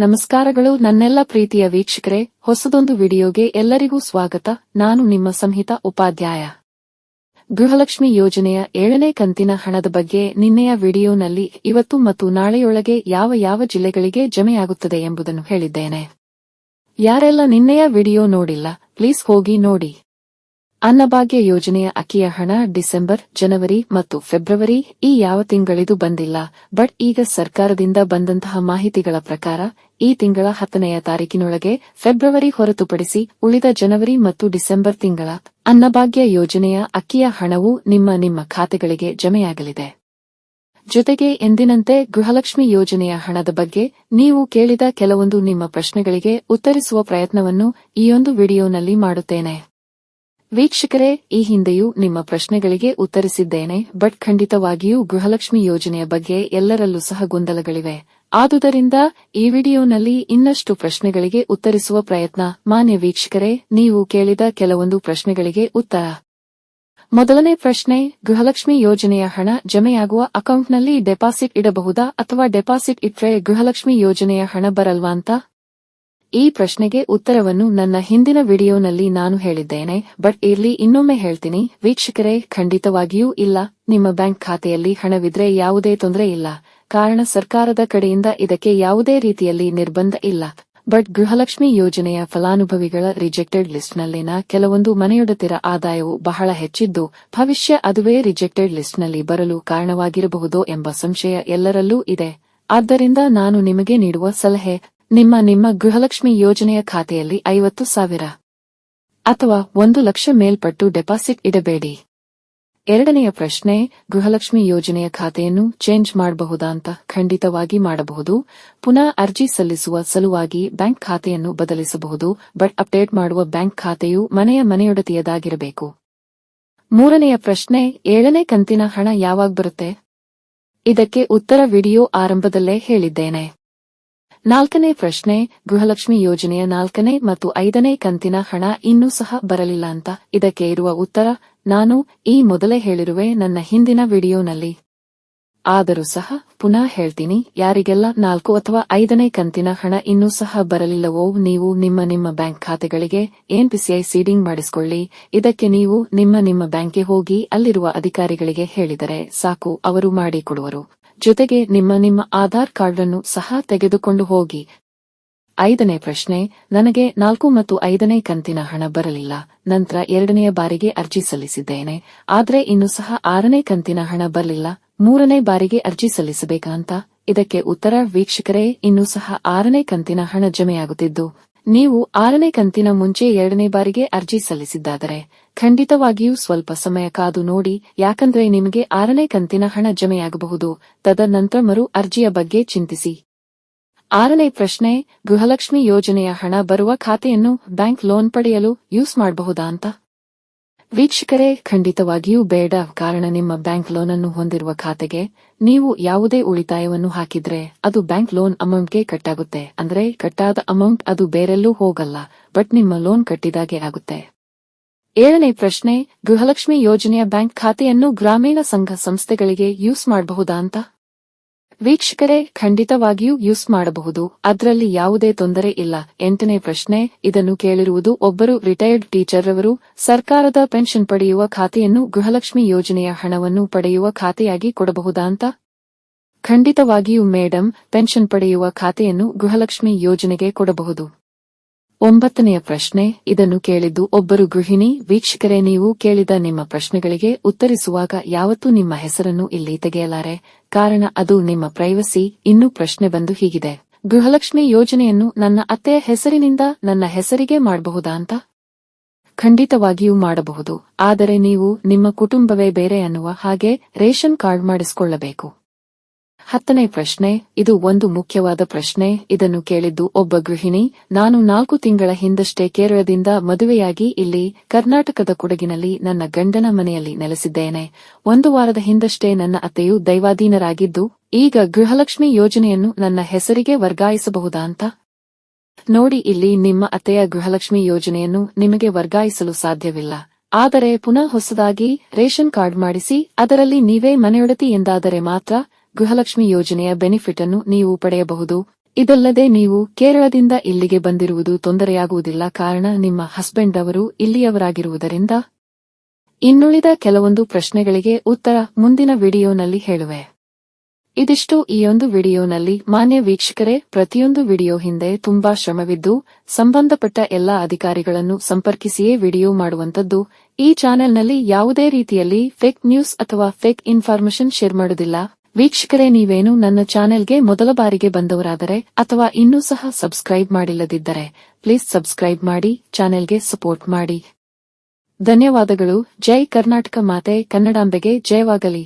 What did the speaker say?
ನಮಸ್ಕಾರಗಳು ನನ್ನೆಲ್ಲ ಪ್ರೀತಿಯ ವೀಕ್ಷಕರೇ, ಹೊಸದೊಂದು ವಿಡಿಯೋಗೆ ಎಲ್ಲರಿಗೂ ಸ್ವಾಗತ. ನಾನು ನಿಮ್ಮ ಸಂಹಿತ ಉಪಾಧ್ಯಾಯ. ಗೃಹಲಕ್ಷ್ಮಿ ಯೋಜನೆಯ ಏಳನೇ ಕಂತಿನ ಹಣದ ಬಗ್ಗೆ ನಿನ್ನೆಯ ವಿಡಿಯೋನಲ್ಲಿ ಇವತ್ತು ಮತ್ತು ನಾಳೆಯೊಳಗೆ ಯಾವ ಯಾವ ಜಿಲ್ಲೆಗಳಿಗೆ ಜಮೆಯಾಗುತ್ತದೆ ಎಂಬುದನ್ನು ಹೇಳಿದ್ದೇನೆ. ಯಾರೆಲ್ಲ ನಿನ್ನೆಯ ವಿಡಿಯೋ ನೋಡಿಲ್ಲ, ಪ್ಲೀಸ್ ಹೋಗಿ ನೋಡಿ. ಅನ್ನಭಾಗ್ಯ ಯೋಜನೆಯ ಅಕ್ಕಿಯ ಹಣ ಡಿಸೆಂಬರ್, ಜನವರಿ ಮತ್ತು ಫೆಬ್ರವರಿ ಈ ಯಾವ ತಿಂಗಳಿದು ಬಂದಿಲ್ಲ, ಬಟ್ ಈಗ ಸರ್ಕಾರದಿಂದ ಬಂದಂತಹ ಮಾಹಿತಿಗಳ ಪ್ರಕಾರ ಈ ತಿಂಗಳ ಹತ್ತನೆಯ ತಾರೀಕಿನೊಳಗೆ ಫೆಬ್ರವರಿ ಹೊರತುಪಡಿಸಿ ಉಳಿದ ಜನವರಿ ಮತ್ತು ಡಿಸೆಂಬರ್ ತಿಂಗಳ ಅನ್ನಭಾಗ್ಯ ಯೋಜನೆಯ ಅಕ್ಕಿಯ ಹಣವು ನಿಮ್ಮ ನಿಮ್ಮ ಖಾತೆಗಳಿಗೆ ಜಮೆಯಾಗಲಿದೆ. ಜೊತೆಗೆ ಎಂದಿನಂತೆ ಗೃಹಲಕ್ಷ್ಮಿ ಯೋಜನೆಯ ಹಣದ ಬಗ್ಗೆ ನೀವು ಕೇಳಿದ ಕೆಲವೊಂದು ನಿಮ್ಮ ಪ್ರಶ್ನೆಗಳಿಗೆ ಉತ್ತರಿಸುವ ಪ್ರಯತ್ನವನ್ನು ಈಯೊಂದು ವಿಡಿಯೋನಲ್ಲಿ ಮಾಡುತ್ತೇನೆ. ವೀಕ್ಷಕರೇ, ಈ ಹಿಂದೆಯೂ ನಿಮ್ಮ ಪ್ರಶ್ನೆಗಳಿಗೆ ಉತ್ತರಿಸಿದ್ದೇನೆ, ಬಟ್ ಖಂಡಿತವಾಗಿಯೂ ಗೃಹಲಕ್ಷ್ಮಿ ಯೋಜನೆಯ ಬಗ್ಗೆ ಎಲ್ಲರಲ್ಲೂ ಸಹ ಗೊಂದಲಗಳಿವೆ. ಆದುದರಿಂದ, ಈ ವಿಡಿಯೋನಲ್ಲಿ ಇನ್ನಷ್ಟು ಪ್ರಶ್ನೆಗಳಿಗೆ ಉತ್ತರಿಸುವ ಪ್ರಯತ್ನ. ಮಾನ್ಯ ವೀಕ್ಷಕರೇ, ನೀವು ಕೇಳಿದ ಕೆಲವೊಂದು ಪ್ರಶ್ನೆಗಳಿಗೆ ಉತ್ತರ. ಮೊದಲನೇ ಪ್ರಶ್ನೆ, ಗೃಹಲಕ್ಷ್ಮಿ ಯೋಜನೆಯ ಹಣ ಜಮೆಯಾಗುವ ಅಕೌಂಟ್ನಲ್ಲಿ ಡೆಪಾಸಿಟ್ ಇಡಬಹುದಾ ಅಥವಾ ಡೆಪಾಸಿಟ್ ಇಟ್ಟರೆ ಗೃಹಲಕ್ಷ್ಮಿ ಯೋಜನೆಯ ಹಣ ಬರಲ್ವಾ ಅಂತ? ಈ ಪ್ರಶ್ನೆಗೆ ಉತ್ತರವನ್ನು ನನ್ನ ಹಿಂದಿನ ವಿಡಿಯೋನಲ್ಲಿ ನಾನು ಹೇಳಿದ್ದೇನೆ, ಬಟ್ ಇಲ್ಲಿ ಇನ್ನೊಮ್ಮೆ ಹೇಳ್ತೀನಿ, ವೀಕ್ಷಕರೇ, ಖಂಡಿತವಾಗಿಯೂ ಇಲ್ಲ. ನಿಮ್ಮ ಬ್ಯಾಂಕ್ ಖಾತೆಯಲ್ಲಿ ಹಣವಿದ್ರೆ ಯಾವುದೇ ತೊಂದರೆ ಇಲ್ಲ. ಕಾರಣ ಸರ್ಕಾರದ ಕಡೆಯಿಂದ ಇದಕ್ಕೆ ಯಾವುದೇ ರೀತಿಯಲ್ಲಿ ನಿರ್ಬಂಧ ಇಲ್ಲ. ಬಟ್ ಗೃಹಲಕ್ಷ್ಮಿ ಯೋಜನೆಯ ಫಲಾನುಭವಿಗಳ ರಿಜೆಕ್ಟೆಡ್ ಲಿಸ್ಟ್ನಲ್ಲಿನ ಕೆಲವೊಂದು ಮನೆಯೊಡತಿರ ಆದಾಯವು ಬಹಳ ಹೆಚ್ಚಿದ್ದು, ಭವಿಷ್ಯ ಅದುವೇ ರಿಜೆಕ್ಟೆಡ್ ಲಿಸ್ಟ್ನಲ್ಲಿ ಬರಲು ಕಾರಣವಾಗಿರಬಹುದು ಎಂಬ ಸಂಶಯ ಎಲ್ಲರಲ್ಲೂ ಇದೆ. ಆದ್ದರಿಂದ ನಾನು ನಿಮಗೆ ನೀಡುವ ಸಲಹೆ ನಿಮ್ಮ ನಿಮ್ಮ ಗೃಹಲಕ್ಷ್ಮಿ ಯೋಜನೆಯ ಖಾತೆಯಲ್ಲಿ ಐವತ್ತು ಸಾವಿರ. ಅಥವಾ ಒಂದು ಲಕ್ಷ ಮೇಲ್ಪಟ್ಟು ಡೆಪಾಸಿಟ್ ಇಡಬೇಡಿ. ಎರಡನೆಯ ಪ್ರಶ್ನೆ, ಗೃಹಲಕ್ಷ್ಮಿ ಯೋಜನೆಯ ಖಾತೆಯನ್ನು ಚೇಂಜ್ ಮಾಡಬಹುದಾ ಅಂತ ಖಂಡಿತವಾಗಿ ಮಾಡಬಹುದು. ಪುನಃ ಅರ್ಜಿ ಸಲ್ಲಿಸುವ ಸಲುವಾಗಿ ಬ್ಯಾಂಕ್ ಖಾತೆಯನ್ನು ಬದಲಿಸಬಹುದು, ಬಟ್ ಅಪ್ಡೇಟ್ ಮಾಡುವ ಬ್ಯಾಂಕ್ ಖಾತೆಯು ಮನೆಯ ಮನೆಯೊಡತಿಯದಾಗಿರಬೇಕು. ಮೂರನೆಯ ಪ್ರಶ್ನೆ, ಏಳನೇ ಕಂತಿನ ಹಣ ಯಾವಾಗ ಬರುತ್ತೆ? ಇದಕ್ಕೆ ಉತ್ತರ ವಿಡಿಯೋ ಆರಂಭದಲ್ಲೇ ಹೇಳಿದ್ದೇನೆ. ನಾಲ್ಕನೇ ಪ್ರಶ್ನೆ, ಗೃಹಲಕ್ಷ್ಮಿ ಯೋಜನೆಯ ನಾಲ್ಕನೇ ಮತ್ತು ಐದನೇ ಕಂತಿನ ಹಣ ಇನ್ನೂ ಸಹ ಬರಲಿಲ್ಲ ಅಂತ ಇದಕ್ಕೆ ಇರುವ ಉತ್ತರ, ನಾನು ಈ ಮೊದಲೇ ಹೇಳಿರುವೆ ನನ್ನ ಹಿಂದಿನ ವಿಡಿಯೋನಲ್ಲಿ. ಆದರೂ ಸಹ ಪುನಃ ಹೇಳ್ತೀನಿ, ಯಾರಿಗೆಲ್ಲ ನಾಲ್ಕು ಅಥವಾ ಐದನೇ ಕಂತಿನ ಹಣ ಇನ್ನೂ ಸಹ ಬರಲಿಲ್ಲವೋ ನೀವು ನಿಮ್ಮ ನಿಮ್ಮ ಬ್ಯಾಂಕ್ ಖಾತೆಗಳಿಗೆ ಎನ್ಪಿಸಿಐ ಸೀಡಿಂಗ್ ಮಾಡಿಸಿಕೊಳ್ಳಿ, ಇದಕ್ಕೆ ನೀವು ನಿಮ್ಮ ನಿಮ್ಮ ಬ್ಯಾಂಕ್ಗೆ ಹೋಗಿ ಅಲ್ಲಿರುವ ಅಧಿಕಾರಿಗಳಿಗೆ ಹೇಳಿದರೆ ಸಾಕು, ಅವರು ಮಾಡಿಕೊಡುವರು ಜೊತೆಗೆ ನಿಮ್ಮ ನಿಮ್ಮ ಆಧಾರ್ ಕಾರ್ಡ್ ಅನ್ನು ಸಹ ತೆಗೆದುಕೊಂಡು ಹೋಗಿ. ಐದನೇ ಪ್ರಶ್ನೆ, ನನಗೆ ನಾಲ್ಕು ಮತ್ತು ಐದನೇ ಕಂತಿನ ಹಣ ಬರಲಿಲ್ಲ. ನಂತರ ಎರಡನೆಯ ಬಾರಿಗೆ ಅರ್ಜಿ ಸಲ್ಲಿಸಿದ್ದೇನೆ. ಆದರೆ ಇನ್ನು ಸಹ ಆರನೇ ಕಂತಿನ ಹಣ ಬರಲಿಲ್ಲ. ಮೂರನೇ ಬಾರಿಗೆ ಅರ್ಜಿ ಸಲ್ಲಿಸಬೇಕಾ ಅಂತ? ಇದಕ್ಕೆ ಉತ್ತರ, ವೀಕ್ಷಕರೇ, ಇನ್ನೂ ಸಹ ಆರನೇ ಕಂತಿನ ಹಣ ಜಮೆಯಾಗುತ್ತಿದ್ದು. ನೀವು ಆರನೇ ಕಂತಿನ ಮುಂಚೆ ಎರಡನೇ ಬಾರಿಗೆ ಅರ್ಜಿ ಸಲ್ಲಿಸಿದ್ದಾದರೆ, ಖಂಡಿತವಾಗಿಯೂ ಸ್ವಲ್ಪ ಸಮಯ ಕಾದು ನೋಡಿ, ಯಾಕಂದ್ರೆ ನಿಮಗೆ ಆರನೇ ಕಂತಿನ ಹಣ ಜಮೆಯಾಗಬಹುದು. ತದನಂತರ ಮರು ಅರ್ಜಿಯ ಬಗ್ಗೆ ಚಿಂತಿಸಿ. ಆರನೇ ಪ್ರಶ್ನೆ, ಗೃಹಲಕ್ಷ್ಮಿ ಯೋಜನೆಯ ಹಣ ಬರುವ ಖಾತೆಯನ್ನು ಬ್ಯಾಂಕ್ ಲೋನ್ ಪಡೆಯಲು ಯೂಸ್ ಮಾಡಬಹುದಾ ಅಂತ. ವೀಕ್ಷಕರೇ, ಖಂಡಿತವಾಗಿಯೂ ಬೇಡ. ಕಾರಣ ನಿಮ್ಮ ಬ್ಯಾಂಕ್ ಲೋನ್ ಅನ್ನು ಹೊಂದಿರುವ ಖಾತೆಗೆ ನೀವು ಯಾವುದೇ ಉಳಿತಾಯವನ್ನು ಹಾಕಿದ್ರೆ ಅದು ಬ್ಯಾಂಕ್ ಲೋನ್ ಅಮೌಂಟ್ಗೆ ಕಟ್ಟಾಗುತ್ತೆ. ಅಂದ್ರೆ ಕಟ್ಟಾದ ಅಮೌಂಟ್ ಅದು ಬೇರೆಲ್ಲೂ ಹೋಗಲ್ಲ, ಬಟ್ ನಿಮ್ಮ ಲೋನ್ ಕಟ್ಟಿದಾಗೆ ಆಗುತ್ತೆ. ಏಳನೇ ಪ್ರಶ್ನೆ, ಗೃಹಲಕ್ಷ್ಮಿ ಯೋಜನೆಯ ಬ್ಯಾಂಕ್ ಖಾತೆಯನ್ನು ಗ್ರಾಮೀಣ ಸಂಘ ಸಂಸ್ಥೆಗಳಿಗೆ ಯೂಸ್ ಮಾಡಬಹುದಾ ಅಂತ? ವೀಕ್ಷಕರೇ, ಖಂಡಿತವಾಗಿಯೂ ಯೂಸ್ ಮಾಡಬಹುದು. ಅದರಲ್ಲಿ ಯಾವುದೇ ತೊಂದರೆ ಇಲ್ಲ. ಎಂಟನೇ ಪ್ರಶ್ನೆ, ಇದನ್ನು ಕೇಳಿರುವುದು ಒಬ್ಬರು ರಿಟೈರ್ಡ್ ಟೀಚರ್ ರವರು, ಸರ್ಕಾರದ ಪೆನ್ಷನ್ ಪಡೆಯುವ ಖಾತೆಯನ್ನು ಗೃಹಲಕ್ಷ್ಮಿ ಯೋಜನೆಯ ಹಣವನ್ನು ಪಡೆಯುವ ಖಾತೆಯಾಗಿ ಕೊಡಬಹುದಾ ಅಂತ? ಖಂಡಿತವಾಗಿಯೂ ಮೇಡಂ ಪೆನ್ಷನ್ ಪಡೆಯುವ ಖಾತೆಯನ್ನು ಗೃಹಲಕ್ಷ್ಮಿ ಯೋಜನೆಗೆ ಕೊಡಬಹುದು. ಒಂಬತ್ತನೆಯ ಪ್ರಶ್ನೆ, ಇದನ್ನು ಕೇಳಿದ್ದು ಒಬ್ಬರು ಗೃಹಿಣಿ, ವೀಕ್ಷಕರೇ, ನೀವು ಕೇಳಿದ ನಿಮ್ಮ ಪ್ರಶ್ನೆಗಳಿಗೆ ಉತ್ತರಿಸುವಾಗ ಯಾವತ್ತೂ ನಿಮ್ಮ ಹೆಸರನ್ನು ಇಲ್ಲಿ ತೆಗೆಯಲಾರೆ. ಕಾರಣ ಅದು ನಿಮ್ಮ ಪ್ರೈವಸಿ, ಇನ್ನೂ ಪ್ರಶ್ನೆ ಬಂದು ಹೀಗಿದೆ. ಗೃಹಲಕ್ಷ್ಮಿ ಯೋಜನೆಯನ್ನು ನನ್ನ ಅತ್ತೆಯ ಹೆಸರಿನಿಂದ ನನ್ನ ಹೆಸರಿಗೆ ಮಾಡಬಹುದಾ ಅಂತ? ಖಂಡಿತವಾಗಿಯೂ ಮಾಡಬಹುದು, ಆದರೆ ನೀವು ನಿಮ್ಮ ಕುಟುಂಬವೇ ಬೇರೆ ಅನ್ನುವ ಹಾಗೆ ರೇಷನ್ ಕಾರ್ಡ್ ಮಾಡಿಸಿಕೊಳ್ಳಬೇಕು. ಹತ್ತನೇ ಪ್ರಶ್ನೆ, ಇದು ಒಂದು ಮುಖ್ಯವಾದ ಪ್ರಶ್ನೆ, ಇದನ್ನು ಕೇಳಿದ್ದು ಒಬ್ಬ ಗೃಹಿಣಿ, ನಾನು ನಾಲ್ಕು ತಿಂಗಳ ಹಿಂದಷ್ಟೇ ಕೇರಳದಿಂದ ಮದುವೆಯಾಗಿ ಇಲ್ಲಿ, ಕರ್ನಾಟಕದ ಕೊಡಗಿನಲ್ಲಿ ನನ್ನ ಗಂಡನ ಮನೆಯಲ್ಲಿ ನೆಲೆಸಿದ್ದೇನೆ. ಒಂದು ವಾರದ ಹಿಂದಷ್ಟೇ ನನ್ನ ಅತ್ತೆಯು ದೈವಾಧೀನರಾಗಿದ್ದು, ಈಗ ಗೃಹಲಕ್ಷ್ಮಿ ಯೋಜನೆಯನ್ನು ನನ್ನ ಹೆಸರಿಗೆ ವರ್ಗಾಯಿಸಬಹುದಾ ಅಂತ? ನೋಡಿ, ಇಲ್ಲಿ ನಿಮ್ಮ ಅತ್ತೆಯ ಗೃಹಲಕ್ಷ್ಮಿ ಯೋಜನೆಯನ್ನು ನಿಮಗೆ ವರ್ಗಾಯಿಸಲು ಸಾಧ್ಯವಿಲ್ಲ. ಆದರೆ ಪುನಃ ಹೊಸದಾಗಿ ರೇಷನ್ ಕಾರ್ಡ್ ಮಾಡಿಸಿ, ಅದರಲ್ಲಿ ನೀವೇ ಮನೆಯೊಡತಿ ಎಂದಾದರೆ ಮಾತ್ರ ಗೃಹಲಕ್ಷ್ಮಿ ಯೋಜನೆಯ ಬೆನಿಫಿಟ್ ಅನ್ನು ನೀವು ಪಡೆಯಬಹುದು. ಇದಲ್ಲದೆ ನೀವು ಕೇರಳದಿಂದ ಇಲ್ಲಿಗೆ ಬಂದಿರುವುದು ತೊಂದರೆಯಾಗುವುದಿಲ್ಲ. ಕಾರಣ, ನಿಮ್ಮ ಹಸ್ಬೆಂಡ್ ಅವರು ಇಲ್ಲಿಯವರಾಗಿರುವುದರಿಂದ ಇನ್ನುಳಿದ ಕೆಲವೊಂದು ಪ್ರಶ್ನೆಗಳಿಗೆ ಉತ್ತರ ಮುಂದಿನ ವಿಡಿಯೋನಲ್ಲಿ ಹೇಳುವೆ. ಇದಿಷ್ಟು ಈ ಒಂದು ವಿಡಿಯೋನಲ್ಲಿ. ಮಾನ್ಯ ವೀಕ್ಷಕರೇ, ಪ್ರತಿಯೊಂದು ವಿಡಿಯೋ ಹಿಂದೆ ತುಂಬಾ ಶ್ರಮವಿದ್ದು, ಸಂಬಂಧಪಟ್ಟ ಎಲ್ಲಾ ಅಧಿಕಾರಿಗಳನ್ನು ಸಂಪರ್ಕಿಸಿಯೇ ವಿಡಿಯೋ ಮಾಡುವಂತದ್ದು ಈ ಚಾನೆಲ್ನಲ್ಲಿ ಯಾವುದೇ ರೀತಿಯಲ್ಲಿ ಫೇಕ್ ನ್ಯೂಸ್ ಅಥವಾ ಫೇಕ್ ಇನ್ಫಾರ್ಮೇಶನ್ ಶೇರ್ ಮಾಡುವುದಿಲ್ಲ. ವೀಕ್ಷಕರೇ, ನೀವೇನು ನನ್ನ ಚಾನೆಲ್ಗೆ ಮೊದಲ ಬಾರಿಗೆ ಬಂದವರಾದರೆ ಅಥವಾ ಇನ್ನೂ ಸಹ ಸಬ್ಸ್ಕ್ರೈಬ್ ಮಾಡಿಲ್ಲದಿದ್ದರೆ, ಪ್ಲೀಸ್ ಸಬ್ಸ್ಕ್ರೈಬ್ ಮಾಡಿ, ಚಾನೆಲ್ಗೆ ಸಪೋರ್ಟ್ ಮಾಡಿ. ಧನ್ಯವಾದಗಳು. ಜೈ ಕರ್ನಾಟಕ ಮಾತೆ, ಕನ್ನಡಾಂಬೆಗೆ ಜಯವಾಗಲಿ.